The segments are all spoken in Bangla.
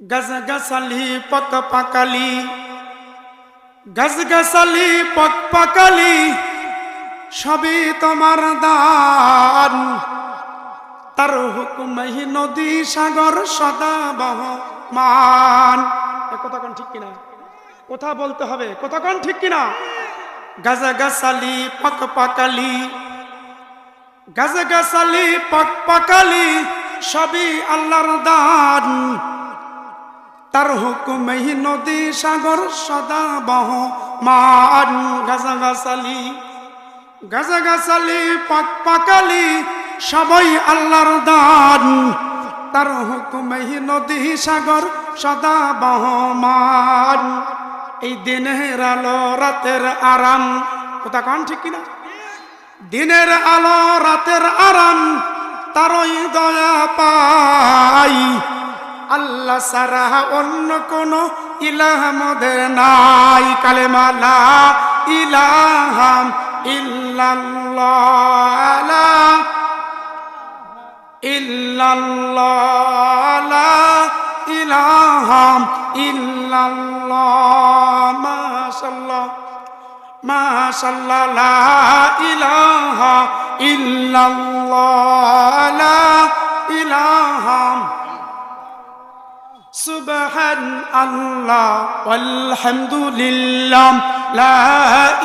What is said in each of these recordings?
গজ গসালি পক পাকালি। গজ গসালি পক পাকালি, সবই তোমার দান। তার হুকুমহি নদী সাগর সদা বহ মান কথা কোন ঠিক কিনা? কথা বলতে হবে, কথা কোন ঠিক কিনা? গজ গসালি পক পাকালি। গজ পক পাকালি, সবই আল্লাহর দান। তার হুকুমহি নদী সাগর সদা বহ। মান গাজা গাছালি গাজা গাছালি পাক পাকালি সবাই আল্লাহর দান। তার হুকুমহি নদী সাগর সদা বহ। মান এই দিনের আলো রাতের আরাম। কথা কন ঠিক কিনা? দিনের আলো রাতের আরাম, তারই দয়া পাই। আল্লাহ সারা অন্য কোন ইলাহ মদের নাই। কালেমালা ইলাহাম ইল্লাল্লাহ। ইল্লাল্লাহ ইলাহাম ইল্লাল্লাহ। লা ইলাহাম সুবহান আল্লাহ, আলহামদুলিল্লাহ, লা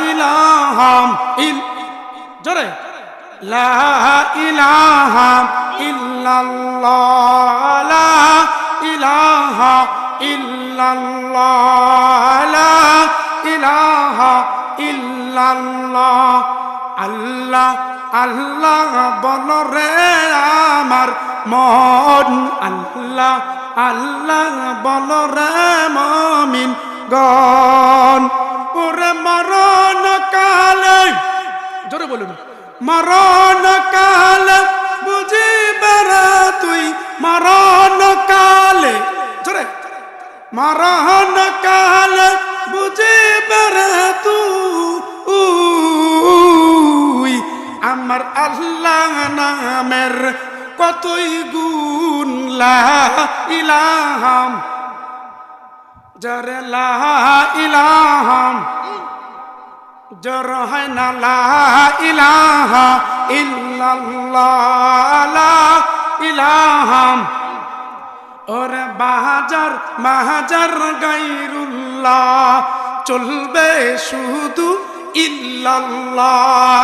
ইলাহা ইল, জোরে, লা ইলাহা ইল্লাল্লাহ, লা ইলাহা ইল্লাল্লাহ, লা ইলাহা ইল্লাল্লাহ। আল্লাহ আল্লাহ বল রে আমার মন, আল্লাহ আল্লাহ বল রে মমিন গন ওরে মরণ কালে, জোরে বলুন। মরণ কালে বুঝিবার তুই, মরণ কালে, জোরে। মরণ কালে বুঝিবার তুই, আমার আল্লাহ নামের কতই গুণ ইলাহাম। জরে ইলাহাম জর হয় না ইলাহা ইল্লাল্লাহ ইলাহাম। বাহাজার, মাহাজার গাইরুল্লাহ চলবে শুধু ইল্লাল্লাহ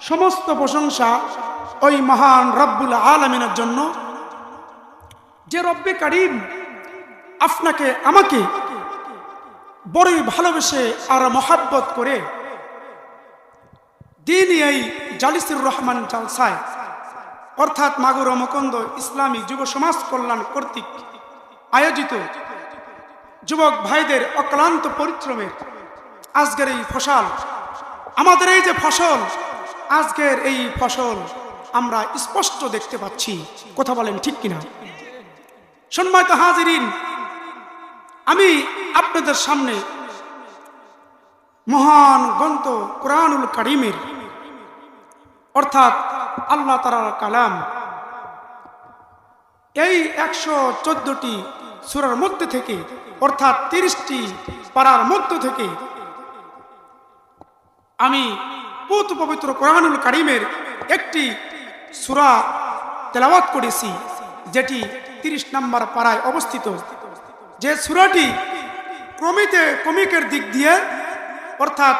সমস্ত প্রশংসা ওই মহান রব্বুল আলমিনের জন্য। যে রব্বে কারিম আপনাকে, আমাকে বড়ই ভালোবেসে আর মহাব্বত করে দিন এই জালিসুর রহমান জালসায়, অর্থাৎ মাগুর মকন্দ ইসলামী যুব সমাজ কল্যাণ কর্তৃক আয়োজিত যুবক ভাইদের অক্লান্ত পরিশ্রমের আজকের এই ফসল, আমাদের এই যে ফসল আজকের এই ফসল আমরা স্পষ্ট দেখতে পাচ্ছি। কথা বলেন ঠিক কিনা? সম্মানিত হাজিরিন, আমি আপনাদের সামনে মহান গ্রন্থ কোরআনুল কারিমের, অর্থাৎ আল্লাহ তালার কালাম, এই একশো চোদ্দটি সুরার মধ্যে থেকে, অর্থাৎ তিরিশটি পাড়ার মধ্য থেকে আমি পুত পবিত্র কোরআনুল কারিমের একটি সুরা তেলাওয়াত করেছি, যেটি তিরিশ নম্বর পাড়ায় অবস্থিত। যে সুরাটি ক্রমিতে ক্রমিকের দিক দিয়ে, অর্থাৎ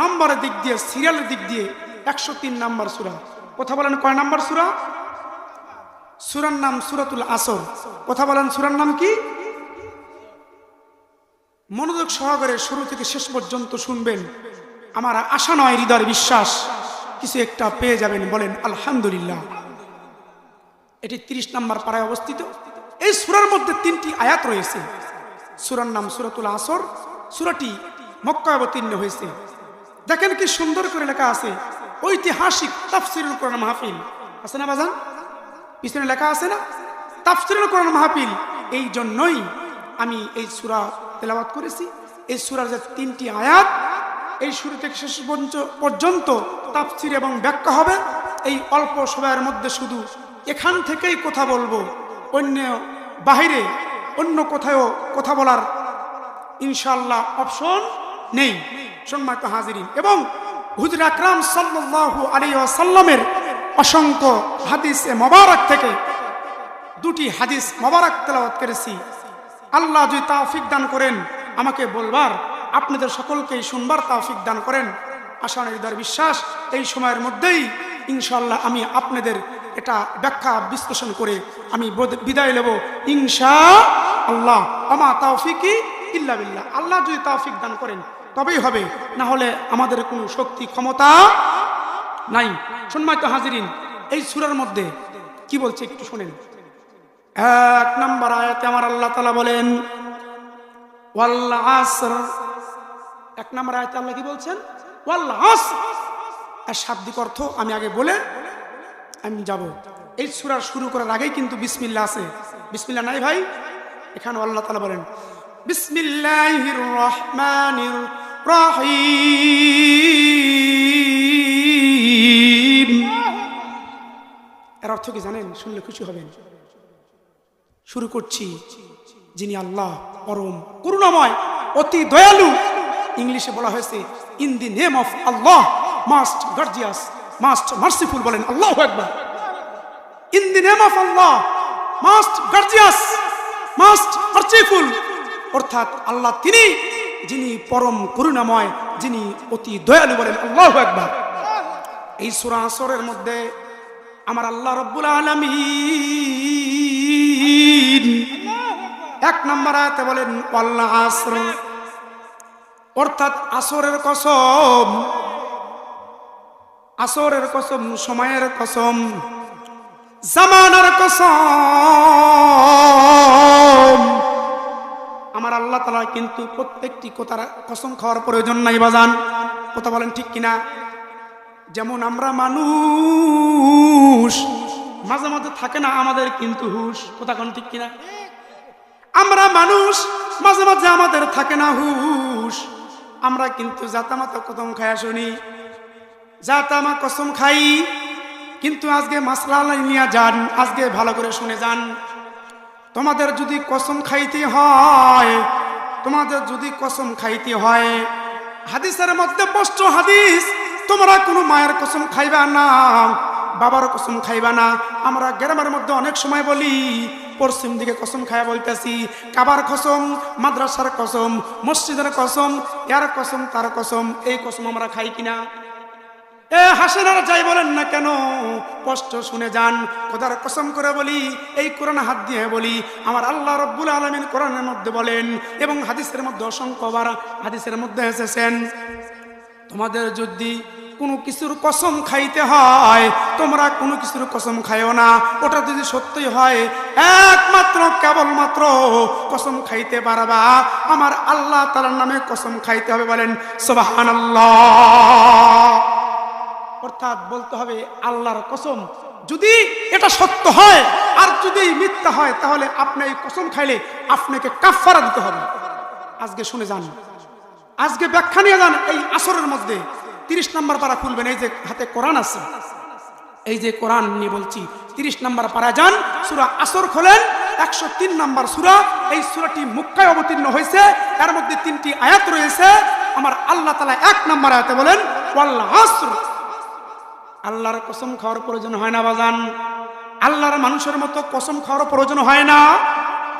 নম্বরের দিক দিয়ে, সিরিয়ালের দিক দিয়ে একশো তিন নম্বর সুরা। কথা বলেন কয় নম্বর সুরা? সুরার নাম সুরাতুল আসর। কথা বলেন সুরার নাম কি? মনোযোগ সহকারে শুরু থেকে শেষ পর্যন্ত শুনবেন। আমার আশা নয়, হৃদয়ের বিশ্বাস। কিছু একটা পেয়ে যাবেন, বলেন, আলহামদুলিল্লাহ। এটি তিরিশ নম্বর পাড়ায় অবস্থিত। এই সুরার মধ্যে তিনটি আয়াত রয়েছে। সুরার নাম সুরাতুল আসর। সুরাটি মক্কা অবতীর্ণ হয়েছে। দেখেন কি সুন্দর করে লেখা আছে। ঐতিহাসিক তাফসিরুল কোরআন মাহফিল। আছে না বাজান? পিছনে লেখা আছে না? তাফসিরুল কোরআন মাহফিল। এই জন্যই আমি এই সুরা তেলাওয়াত করেছি। এই সুরার যে তিনটি আয়াত এই শুরু থেকে শেষ পর্যন্ত- তাফসির এবং ব্যাখ্যা হবে। এই অল্প সময়ের মধ্যে শুধু এখান থেকেই কথা বলব। অন্য বাহিরে অন্য কোথাও কথা বলার ইনশাল্লাহ অপশন নেই। সম্মানিত হাজিরিন, এবং হুজুর আকরাম সাল্লাল্লাহু আলাইহি ওয়াসাল্লামের অসংখ্য হাদিস এ মোবারক থেকে দুটি হাদিস মোবারক তেলাওয়াত করেছি। আল্লাহ যদি তাওফিক দান করেন, আমাকে বলবার আপনাদের সকলকেই শুনবার তাওফিক দান করেন। আশা হৃদয় বিশ্বাস, এই সময়ের মধ্যেই ইনশাল্লাহ আমি আপনাদের এটা ব্যাখ্যা বিশ্লেষণ করে আমি বিদায় নেব। ইনশা আল্লাহ আমা তাওফিকি ইল্লা বিল্লাহ। আল্লাহ যদি তাওফিক দান করেন, তবেই হবে। না হলে আমাদের কোনো শক্তি, ক্ষমতা নাই। সম্মানিত হাজিরিন, এই সুরার মধ্যে কি বলছে একটু শোনেন। এক নম্বর আয়াতে আমার আল্লাহ তালা বলেন, ওয়াল আসর এক নম্বর আয়াতে আল্লাহ কি বলছেন? ওয়াল আর শাব্দিক অর্থ আমি আগে বলে আমি যাব। এই সুরা শুরু করার আগেই কিন্তু বিসমিল্লা আছে। বিসমিল্লা নাই ভাই? এখানে আল্লাহ তালা বলেন, বিসমিল্লাহির রহমানির রহিম। এর অর্থ কি জানেন? শুনলে খুশি হবেন। শুরু করছি যিনি আল্লাহ, পরম, করুণাময়, অতি দয়ালু ইংলিশে বলা হয়েছে in the name of Allah most gracious most merciful বলেন আল্লাহ একবার in the name of Allah most gracious most merciful অর্থাৎ আল্লাহ তিনি, যিনি পরম করুণাময়, যিনি অতি দয়ালু বলেন আল্লাহ একবার এই সুরা আসরের মধ্যে আমার আল্লাহ রব্বুল আলমিন এক নম্বর আয়াতে বলেন আল্লাহ আসর অর্থাৎ আসরের কসম আসরের কসম, সময়ের কসম, জামানার কসম। আমার আল্লাহ তালা কিন্তু প্রত্যেকটি কথার কসম খাওয়ার প্রয়োজন নাই বাজান কথা বলেন ঠিক কিনা? যেমন আমরা মানুষ, মাঝে মাঝে থাকে না আমাদের কিন্তু হুশ। কথা কোন ঠিক কিনা? আমরা মানুষ, মাঝে মাঝে আমাদের থাকে না হুশ। আমরা কিন্তু জাতামাতা কসম খায়া শুনি। জাতামা কসম খাই, কিন্তু আজকে মাসলা নিয়ে যান, আজকে ভালো করে শুনে যান। তোমাদের যদি কসম খাইতে হয়, তোমাদের যদি কসম খাইতে হয়, হাদিসের মধ্যে স্পষ্ট হাদিস, তোমরা কোনো মায়ের কসম খাইবা না। বাবার কসম খাইবা না। আমরা গ্রামের মধ্যে অনেক সময় বলি, পশ্চিম দিকে কসম খায়া বলতেছি, কাবার কসম, মাদ্রাসার কসম, মসজিদের কসম, এর কসম, তার কসম, এই কসম আমরা খাই কিনা? এ হাসেন আর যাই বলেন না কেন? কষ্ট শুনে যান। খোদার কসম করে বলি, এই কোরআন হাত দিয়ে বলি, আমার আল্লাহ রব্বুল আলমিন কোরআনের মধ্যে বলেন এবং হাদিসের মধ্যে অসংখ্যবার হাদিসের মধ্যে এসেছেন। তোমাদের যদি কোনো কিছুর কসম খাইতে হয়। তোমরা কোনো কিছুর কসম খাইও না। ওটা যদি সত্যই হয়, একমাত্র, কেবলমাত্র কসম খাইতে পারবা। আমার আল্লাহ তালার নামে কসম খাইতে হবে বলেন সোবাহান অর্থাৎ বলতে হবে, আল্লাহর কসম। যদি এটা সত্য হয়, আর যদি মিথ্যা হয়, তাহলে আপনি এই কসম খাইলে আপনাকে কাফারা দিতে হবে। আজকে শুনে যান। আজকে ব্যাখ্যা নিয়ে যান এই আসরের মধ্যে। তিরিশ নম্বর পারা খুলবেন, এই যে হাতে কোরআন আছে। এই যে কোরআন নিয়ে বলছি, তিরিশ নম্বর পারা যান, সুরা আসর খোলেন, একশো তিন নম্বর সুরা, এই সুরাটি মুক্কায় অবতীর্ণ হয়েছে এর মধ্যে তিনটি আয়াত রয়েছে, আমার আল্লাহ তালা এক নম্বর আয়াতে বলেন আল্লাহর কসম খাওয়ার প্রয়োজন হয় না বাজান। আল্লাহর মানুষের মতো কসম খাওয়ার প্রয়োজন হয় না।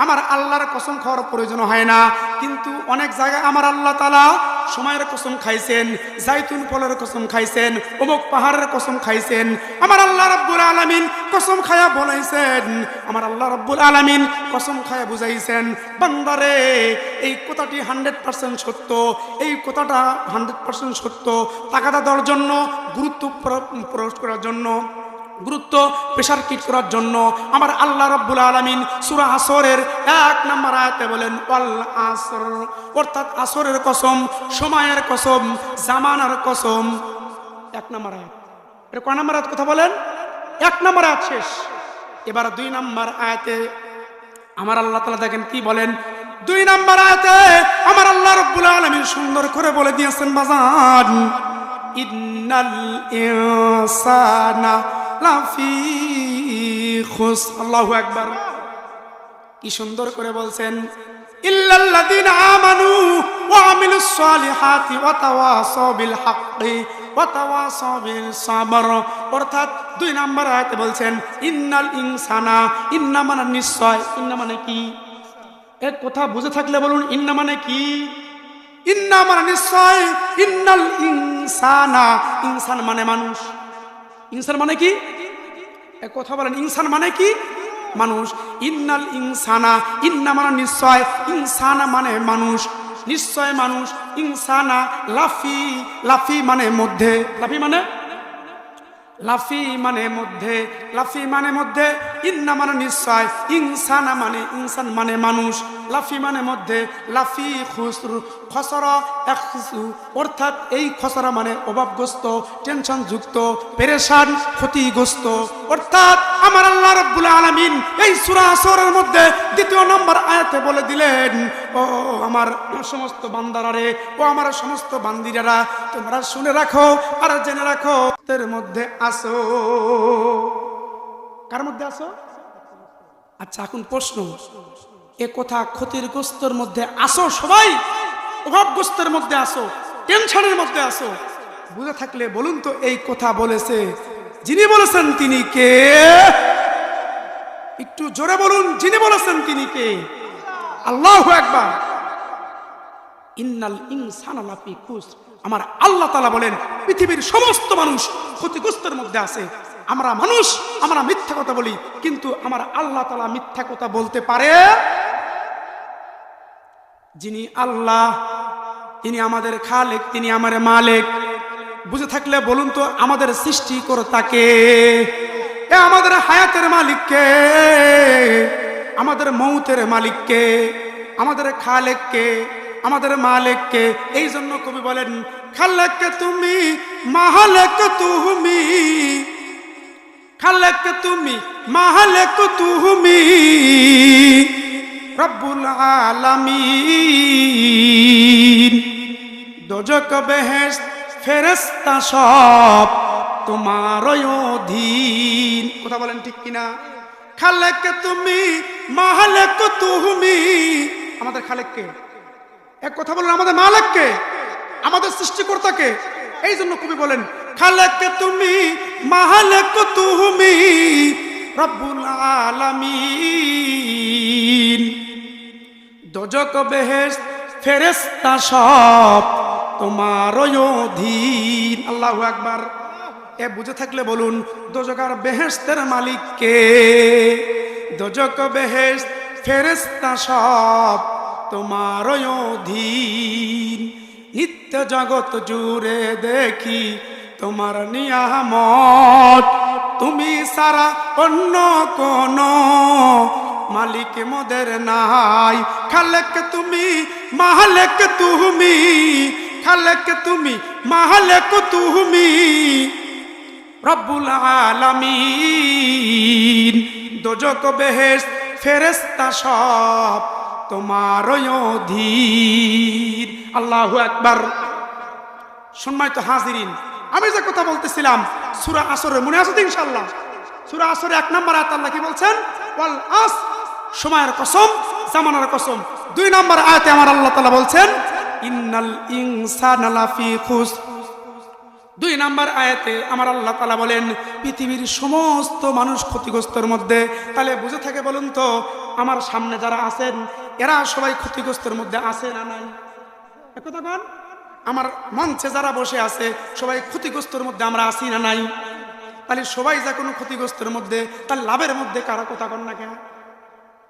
আমার আল্লাহর কসম খাওয়ার প্রয়োজন হয় না। কিন্তু অনেক জায়গায় আমার আল্লাহ তালা সময়ের কসম খাইছেন জাইতুন ফলের কসম খাইছেন, অমুক পাহাড়ের কসম খাইছেন, আমার আল্লাহ রব্বুল আলমিন কসম খায়া বলাইছেন, আমার আল্লাহ রব্বুল আলমিন কসম খায়া বুঝাইছেন, বান্দারে, এই কথাটি হান্ড্রেড পার্সেন্ট সত্য, এই কথাটা হান্ড্রেড পার্সেন্ট সত্য টাকাটা দেওয়ার জন্য, গুরুত্ব প্র- প্রয়োগ করার জন্য গুরুত্ব প্রেশার কিট করার জন্য আমার আল্লাহ রব্বুল আলমিন সুরা আসরের এক নম্বর আয়তে বলেন আসর অর্থাৎ আসরের কসম, সময়ের কসম, জামানার কসম। এক নম্বর আয়াত। এটা ক নম্বর আয়াত কথা বলেন? এক নম্বর আয়াত শেষ। এবার দুই নম্বর আয়াতে আমার আল্লাহ তালা দেখেন কি বলেন? দুই নম্বর আয়াতে আমার আল্লাহ রব্বুল আলমিন সুন্দর করে বলে দিয়েছেন, বাজান, ইন্নাল ইনসানা আল্লাহু আকবার। কি সুন্দর করে বলছেন ওয়া বিল বিল অর্থাৎ দুই নম্বর আয়াতে বলছেন ইনসানা নিশ্চয় ইন্না মানে কি? এর কথা বুঝে থাকলে বলুন ইন্না মানে কি? ইন্না মানে নিশ্চয় ইন্নাল ইনসানা। ইনসান মানে মানুষ। ইনসান মানে কি? এক কথা বলেন, ইনসান মানে কি? মানুষ। ইন্নাল ইনসানা, ইন্না মানে নিশ্চয়। ইনসানা মানে মানুষ। নিশ্চয় মানুষ। ইনসানা, লাফি লাফি মানে মধ্যে। লাফি মানে? লাফি মানে মধ্যে। লাফি মানে মধ্যে। ইন্না মানে নিশ্চয়, ইনসানা মানে ইনসান মানে মানুষ, লাফি মানে মধ্যে, লাফি খুসরু, খসরা একসু অর্থাৎ এই খসরা মানে অভাবগ্রস্ত টেনশন যুক্ত পেরেশান, ক্ষতিগ্রস্ত। অর্থাৎ আমার আল্লাহ রব্বুল আলামিন এই সূরা আসরের মধ্যে দ্বিতীয় নম্বর আয়াতে বলে দিলেন, ও আমার সমস্ত বান্দারারে ও আমার সমস্ত বান্দিরারা তোমরা শুনে রাখো আর জেনে রাখো, এর মধ্যে আসো। কার মধ্যে আসো আচ্ছা এখন প্রশ্ন। এ কথা ক্ষতিগ্রস্তর মধ্যে আসো সবাই? অভাবগ্রস্তের মধ্যে আসো টেনশনের মধ্যে আসো বুঝে থাকলে বলুন তো, এই কথা বলেছে। যিনি বলেছেন তিনি কে? একটু জোরে বলুন, যিনি বলেছেন তিনি কে? আল্লাহ একবার ইন্নাল ইনসান খুস আমার আল্লাহ তালা বলেন, পৃথিবীর সমস্ত মানুষ ক্ষতিগ্রস্তের মধ্যে আছে। আমরা মানুষ, আমরা মিথ্যা কথা বলি, কিন্তু আমার আল্লাহ তালা মিথ্যা কথা বলতে পারে? যিনি আল্লাহ, তিনি আমাদের খালেক, তিনি আমার মালেক। বুঝে থাকলে বলুন তো, আমাদের সৃষ্টি তাকে এ আমাদের হায়াতের মালিককে? আমাদের মৌতের মালিককে? আমাদের খালেককে? আমাদের মালেককে? এই জন্য কবি বলেন খালেককে তুমি, মাহালেক তুমি। খালেক তুমি মাহালেক তুমি। রব্বুল আলামিন। দোজক বেহেস ফেরেস্তা সব তোমার অধীন। কথা বলেন ঠিক কিনা? খালেক তুমি মাহালেক তুমি। আমাদের খালেককে এক কথা বলেন, আমাদের মালেককে আমাদের সৃষ্টিকর্তাকে এই জন্য কবি বলেন খালেককে তুমি, মাহালেক তুমি, রব্বুল আলামিন। দোজক বেহেস ফেরেস্তা সব তোমার অধীন। আল্লাহ একবার এ বুঝে থাকলে বলুন দোজকার বেহেস্তের মালিক কে? দোজক বেহেস ফেরেস্তা সব তোমার অধীন। নিত্য জগৎ জুড়ে দেখি তোমার নিয়ামত। তুমি সারা অন্য কোন মালিক মোদের নাই। খালেক তুমি, মাহালেক তুমি, খালেক তুমি, মাহালেক তুমি। রব্বুল আলামিন, দোজক বেহেস ফেরেস্তা সব তোমার অধীন। আল্লাহু একবার সম্মানিত হাজিরিন আমি যে কথা বলতেছিলাম, সুরা আসরের মনে আছে ইনশাল্লাহ সুরা আসরে এক নম্বর আয়াত আল্লাহ কি বলছেন? ওয়াল আস, সময়ের কসম, জামানার কসম। দুই নম্বর আয়াতে আমার আল্লাহ তাআলা বলছেন, ইন্নাল ইনসানা লাফি খুস। দুই নাম্বার আয়াতে আমার আল্লাহ তালা বলেন, পৃথিবীর সমস্ত মানুষ ক্ষতিগ্রস্তর মধ্যে, তাহলে বুঝে থাকে বলুন তো, আমার সামনে যারা আছেন, এরা সবাই ক্ষতিগ্রস্তর মধ্যে আছে না নাই? একথা কন। আমার মঞ্চে যারা বসে আছে, সবাই ক্ষতিগ্রস্তর মধ্যে আমরা আছি না নাই? তাহলে সবাই যা কোনো ক্ষতিগ্রস্তর মধ্যে, তার লাভের মধ্যে কারা কথা কন না কেন?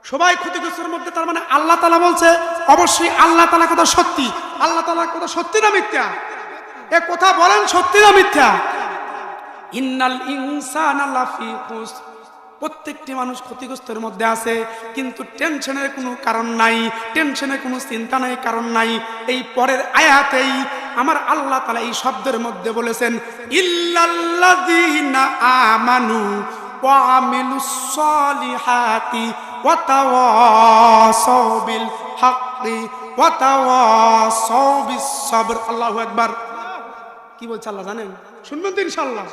সবাই ক্ষতিগ্রস্তের মধ্যে, তার মানে আল্লাহ তালা বলছে, অবশ্যই আল্লাহ তালা কথা সত্যি। আল্লাহ তালা কথা সত্যি না মিথ্যা? এ কথা বলেন সত্যি না মিথ্যা? ইন্নাল ইনসান খুসর। প্রত্যেকটি মানুষ ক্ষতিগ্রস্তের মধ্যে আছে, কিন্তু টেনশনের কোনো কারণ নাই টেনশনের কোনো চিন্তা নাই, কারণ নাই। এই পরের আয়াতেই আমার আল্লাহ তালা এই শব্দের মধ্যে বলেছেন, ইল্লাল্লাযীনা আমানু ওয়া ওয়া কি বলছে আল্লাহ জানেন? শুনবেন তো ইনশাল্লাহ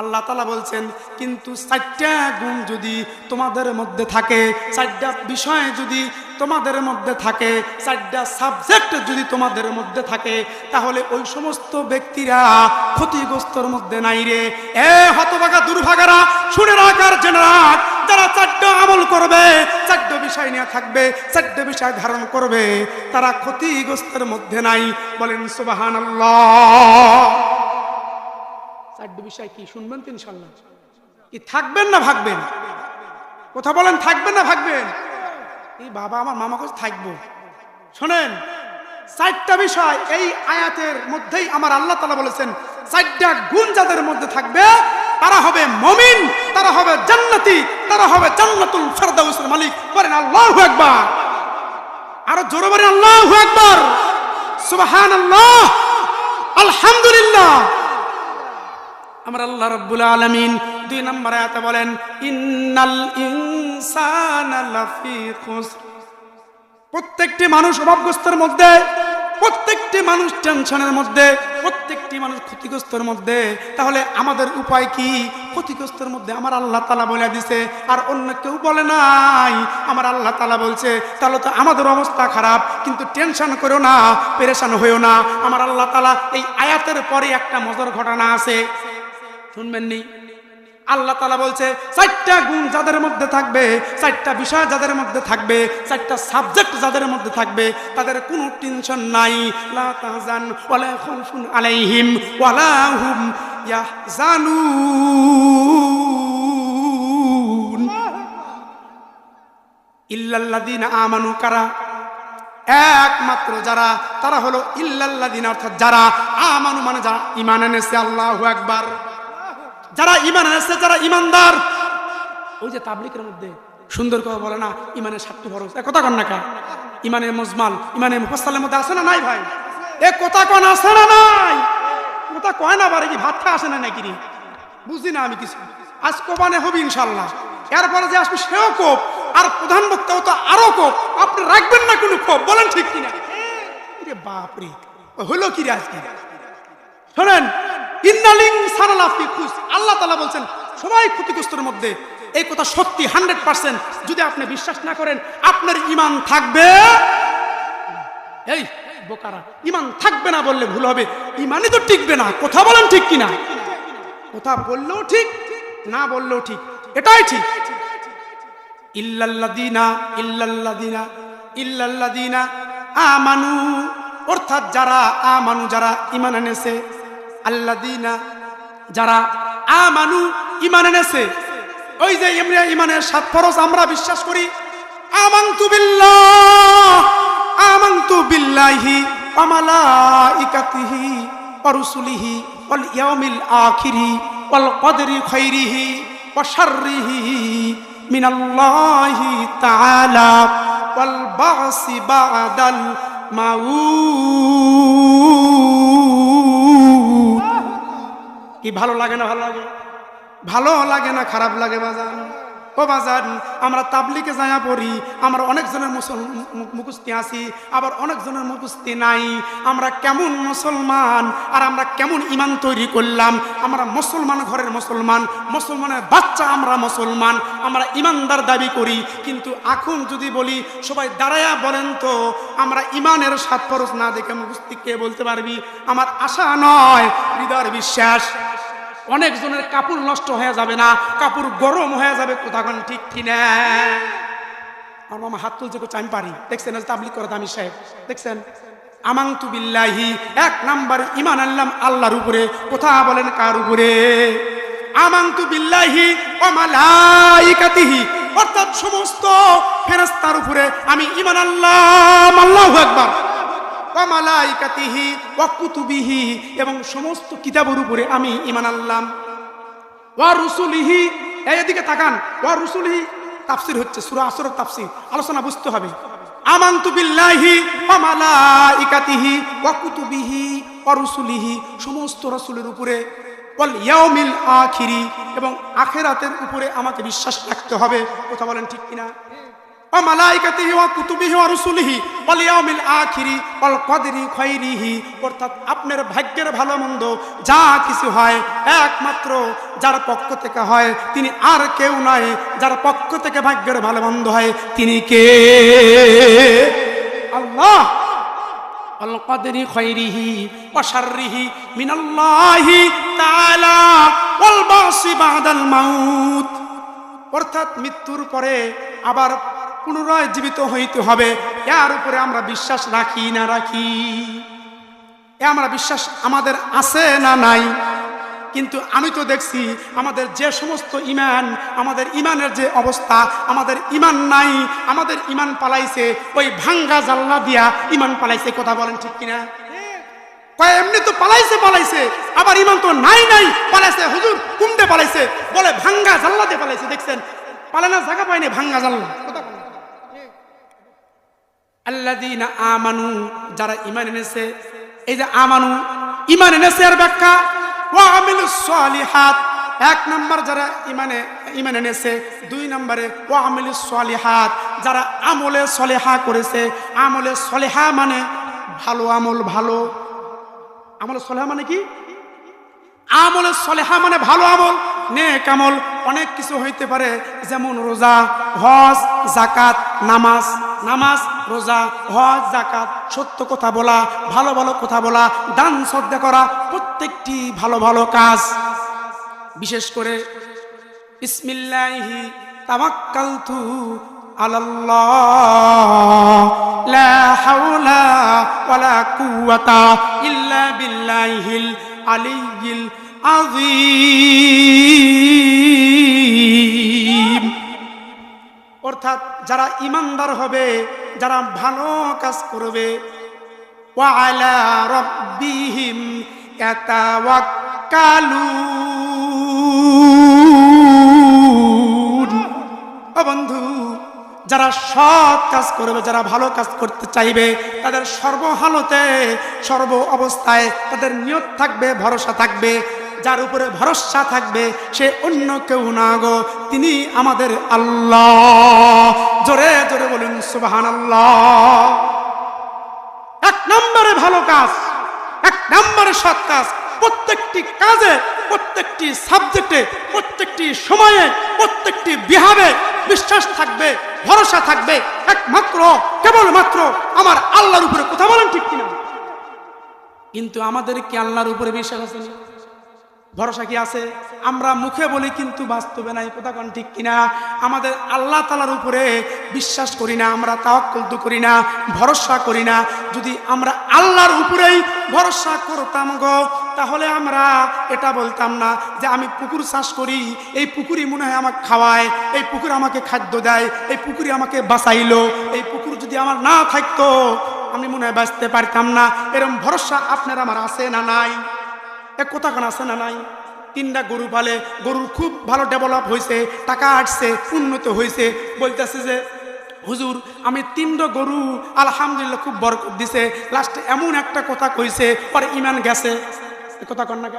আল্লাহ তালা বলছেন, কিন্তু চারটা গুণ যদি তোমাদের মধ্যে থাকে, চারটা বিষয় যদি তোমাদের মধ্যে থাকে, চারটা সাবজেক্ট যদি তোমাদের মধ্যে থাকে, তাহলে ওই সমস্ত ব্যক্তিরা ক্ষতিগ্রস্তর মধ্যে নাই রে। এ হতভাগা দুর্ভাগারা, শুনে রাখার জেনে রাখ, যারা চারটা আমল করবে, চারটা বিষয় নিয়ে থাকবে, চারটা বিষয় ধারণ করবে, তারা ক্ষতিগ্রস্তের মধ্যে নাই। বলেন সুবাহান চারটি বিষয় কি? শুনবেন তো ইনশাল্লাহ কি থাকবেন না ভাগবেন? কথা বলেন, থাকবেন না ভাগবেন? এই বাবা আমার মামা কাছে থাকব। শোনেন, চারটা বিষয় এই আয়াতের মধ্যেই আমার আল্লাহ তালা বলেছেন, চারটা গুণ যাদের মধ্যে থাকবে, তারা হবে মমিন, তারা হবে জান্নাতি, তারা হবে জান্নাতুল ফেরদাউসের মালিক। বলেন আল্লাহ আকবার। আরও জোরে বলেন আল্লাহু আকবার। সুবহানাল্লাহ, আলহামদুলিল্লাহ। আমার আল্লাহ রব্বুল আলমিন দুই নম্বর আয়াতে বলেন, ইন্নাল ইনসানা প্রত্যেকটি মানুষ অভাবগ্রস্তের মধ্যে, প্রত্যেকটি মানুষ টেনশনের মধ্যে, প্রত্যেকটি মানুষ ক্ষতিগ্রস্তের মধ্যে, তাহলে আমাদের উপায় কি? ক্ষতিগ্রস্তের মধ্যে আমার আল্লাহ তালা বলে দিছে, আর অন্য কেউ বলে নাই। আমার আল্লাহ তালা বলছে, তাহলে তো আমাদের অবস্থা খারাপ, কিন্তু টেনশন করো না, পেরেশান হইও না। আমার আল্লাহ তালা এই আয়াতের পরে একটা মজার ঘটনা আছে। শুনবেন নি আল্লাহ তালা বলছে, চারটা গুণ যাদের মধ্যে থাকবে, চারটা বিষয় যাদের মধ্যে থাকবে, চারটা সাবজেক্ট যাদের মধ্যে থাকবে, তাদের কোনো টেনশন নাই। আলাইহিম ইয়াহজানুন। ইল্লাল্লাযীনা আমানু, কারা? একমাত্র যারা, তারা হলো ইল্লাল্লাযীনা, অর্থাৎ যারা, আমানু মানে যারা ইমান এনেছে, আল্লাহ আকবার। যারা ইমান এনেছে, যারা ইমানদার ওই যে তাবলিকের মধ্যে সুন্দর করে বলে না ইমানের সাতটি ফরজ। এ কথা কন না কা ইমানে মজমাল ইমানে মুফাসালের মধ্যে আছে না নাই ভাই? এ কথা কন, আছে না নাই? কথা কয় না পারে কি, ভাত খা আসে না নাকি বুঝি না আমি কিছু। আজ কোবানে হবে ইনশাল্লাহ এরপরে যে আসবে সেও কোপ, আর প্রধান বক্তাও তো আরও কোপ। আপনি রাখবেন না কোনো কোপ, বলেন ঠিক কিনা? রে বাপ রে হলো কি রে আজকে? শোনেন ইন্নালিং সারালাফি খুশ আল্লাহ তালা বলছেন সবাই ক্ষতিগ্রস্তের মধ্যে এই কথা সত্যি হান্ড্রেড পার্সেন্ট। যদি আপনি বিশ্বাস না করেন, আপনার ইমান থাকবে। এই, বোকারা, ইমান থাকবে না বললে ভুল হবে। ইমানই তো টিকবে না। কথা বলেন ঠিক কিনা? কথা বললেও ঠিক, না বললেও ঠিক। এটাই ঠিক। ইল্লাল্লাদিনা ইল্লাল্লাদিনা ইল্লাল্লাদিনা আমানু। অর্থাৎ যারা আমানু, যারা ইমান এনেছে আল্লাদিনা যারা আমানু ইমান এনেছে। ওই যে এমনি ইমানের সাত ফরজ আমরা বিশ্বাস করি। আমান্তু বিল্লাহ, আমান্তু বিল্লাহি ওয়া মালাইকাতিহি ওয়া রুসুলিহি ওয়াল ইয়াউমিল আখিরি ওয়াল কদরি খাইরিহি ওয়া শাররিহি মিনাল্লাহি তাআলা ওয়াল বাসি বাদাল মাউত। কি ভালো লাগে না ভালো লাগে? ভালো লাগে না, খারাপ লাগে বাজান ও বাজান আমরা তাবলিকে যায়া পড়ি, আমরা অনেকজনের মুসল মুখস্তি আছি, আবার অনেকজনের মুখস্তি নাই। আমরা কেমন মুসলমান, আর আমরা কেমন ইমান তৈরি করলাম? আমরা মুসলমান ঘরের মুসলমান, মুসলমানের বাচ্চা আমরা মুসলমান, আমরা ইমানদার দাবি করি। কিন্তু এখন যদি বলি, সবাই দাঁড়ায়া বলেন তো, আমরা ইমানের সাত ফরজ না দেখে মুখস্তি কে বলতে পারবি? আমার আশা নয়, হৃদয়ের বিশ্বাস। অনেকজনের কাপড় নষ্ট হয়ে যাবে না, কাপড় গরম হয়ে যাবে কোথাখন ঠিক কিনা? আমার মামা হাত তুলছে কোথায় আমি পারি। দেখছেন তাবলিক করে দামি সাহেব। দেখছেন? আমাংতু বিল্লাহি, এক নাম্বার ইমান আনলাম আল্লাহর উপরে। কোথা বলেন কার উপরে? আমাংতু বিল্লাহি ও মালাইকাতিহি। অর্থাৎ সমস্ত ফেরেশতার উপরে আমি ইমান আল্লাহ আল্লাহু আকবার। ওয়ামালাইকাতিহি ওয়াকুতুবিহি এবং সমস্ত কিতাবের উপরে আমি ইমান আনলাম। ওয়া রুসুলিহি এদিকে তাকান। ওয়া রুসুলিহি, তাফসির হচ্ছে সূরা আসরের তাফসির। আলোচনা বুঝতে হবে। আমানতু বিল্লাহি ওয়া মালাইকাতিহি ওয়া কুতুবিহি ওয়া রুসুলিহি, সমস্ত রাসূলের উপরে। ওয়াল ইয়াউমিল আখিরি, এবং আখিরাতের উপরে আমাকে বিশ্বাস রাখতে হবে। কথা বলেন ঠিক কিনা? অমালাইকাতিহি অর্থাৎ আপনার ভাগ্যের ভালো মন্দ যা কিছু হয় একমাত্র যার পক্ষ থেকে হয়, তিনি আর কেউ নয় যার পক্ষ থেকে ভাগ্যের ভালো মন্দ হয়, তিনি কে? আল্লাহ! মিনাল্লাহি মাউত। অর্থাৎ মৃত্যুর পরে আবার পুনরায় জীবিত হইতে হবে। এর উপরে আমরা বিশ্বাস রাখি না রাখি? এ আমরা বিশ্বাস আমাদের আছে না নাই? কিন্তু আমি তো দেখছি আমাদের যে সমস্ত ইমান আমাদের ইমানের যে অবস্থা, আমাদের ইমান নাই, আমাদের ইমান পালাইছে, ওই ভাঙ্গা জাল্লা দিয়া ইমান পালাইছে, কথা বলেন ঠিক কিনা? এমনি তো পালাইছে পালাইছে, আবার ইমান তো নাই নাই, পালাইছে, হুজুর কুমড়ে পালাইছে, বলে ভাঙ্গা জাল্লা দিয়ে পালাইছে, দেখছেন? পালানোর জায়গা পায়নি ভাঙ্গা জাল্লা বলেন। আমানু, যারা ইমান এনেছে, এই যে আমানু, ঈমান এনেছে এর ব্যাখ্যা, ওয়া আমিলুস সালিহাত, এক নাম্বার যারা ইমানে ইমান এনেছে, দুই নম্বরে ও আমিলুস সালিহাত, যারা আমলে সলেহা করেছে, আমলে সলেহা মানে ভালো আমল ভালো আমলে সলেহা মানে কি আমলে সলেহা মানে ভালো আমল নেক আমল অনেক কিছু হইতে পারে, যেমন রোজা, হজ জাকাত নামাজ। নামাজ, রোজা, হজ জাকাত সত্য কথা বলা, ভালো ভালো কথা বলা, দান শ্রদ্ধা করা, প্রত্যেকটি ভালো ভালো কাজ। বিশেষ করে ইসমিল্লাহি তাওয়াক্কালতু আলাল্লাহ, লা হাওলা ইল্লা বিল্লাহিল আলিয়্যিল আযীম। অর্থাৎ যারা ইমানদার হবে, যারা ভালো কাজ করবে ওয়ালা বন্ধু, যারা সৎ কাজ করবে, যারা ভালো কাজ করতে চাইবে, তাদের সর্বহালতে সর্ব অবস্থায় তাদের নিয়ত থাকবে, ভরসা থাকবে। যার উপরে ভরসা থাকবে, সে অন্য কেউ না গো, তিনি আমাদের আল্লাহ। জোরে জোরে বলুন সুবাহান আল্লাহ এক নম্বরে ভালো কাজ, এক নম্বরে সৎ কাজ। প্রত্যেকটি কাজে, প্রত্যেকটি সাবজেক্টে, প্রত্যেকটি সময়ে, প্রত্যেকটি বিহারে বিশ্বাস থাকবে, ভরসা থাকবে। একমাত্র, কেবলমাত্র আমার আল্লাহর উপরে কথা বলেন ঠিক কিনা? কিন্তু আমাদের কি আল্লাহর উপরে বিশ্বাস আছে না? ভরসা কি আছে? আমরা মুখে বলি, কিন্তু বাস্তবে নাই কথা কোন ঠিক কিনা? আমাদের আল্লাহ তালার উপরে বিশ্বাস করি না, আমরা তাওয়াক্কুল করি না, ভরসা করি না। যদি আমরা আল্লাহর উপরেই ভরসা করতাম গো, তাহলে আমরা এটা বলতাম না যে আমি পুকুর চাষ করি, এই পুকুরই মনে হয় আমাকে খাওয়ায়, এই পুকুর আমাকে খাদ্য দেয়, এই পুকুরই আমাকে বাঁচাইলো, এই পুকুর যদি আমার না থাকতো, আমি মনে হয় বাঁচতে পারতাম না। এরম ভরসা আপনার আমার আছে না নাই? এক কথা কান আছে না নাই? তিনটা গরু পালে, গরুর খুব ভালো ডেভেলপ হয়েছে টাকা আসছে, উন্নত হয়েছে বলতেছে যে, হুজুর, আমি তিনটা গরু আলহামদুলিল্লাহ খুব বরকত দিছে। লাস্টে এমন একটা কথা কইছে, পরে ইমান গেছে। কথা কন না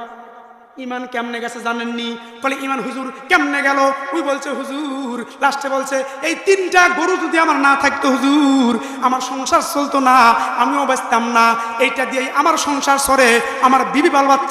ইমান কেমনে গেছে জানেননি? বলে ইমান হুজুর কেমনে গেল? ওই বলছে, হুজুর লাস্টে বলছে, এই তিনটা গরু যদি আমার না থাকতো হুজুর, আমার সংসার চলতো না, আমিও বাঁচতাম না। এইটা দিয়েই আমার সংসার সরে আমার বিবি বাল বাচ্চা